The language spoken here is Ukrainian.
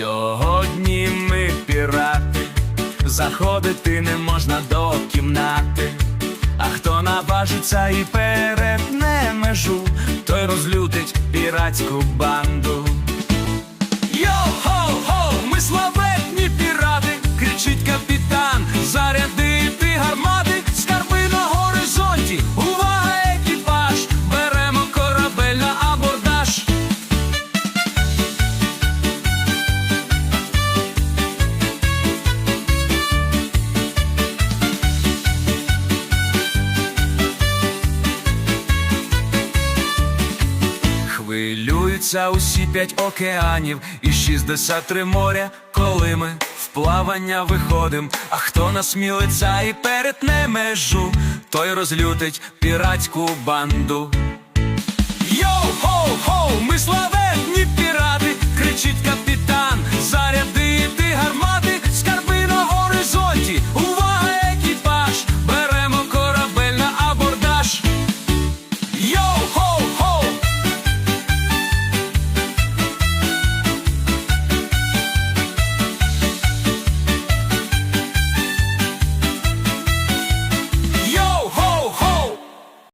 одні ми пірати, заходити не можна до кімнати. А хто наважиться і перетне межу, той розлютить піратську банду. Хвилюються усі п'ять океанів і 63 моря, коли ми в плавання виходим. А хто насмілиться і перетне межу, той розлютить піратську банду. Йоу-хоу-хоу,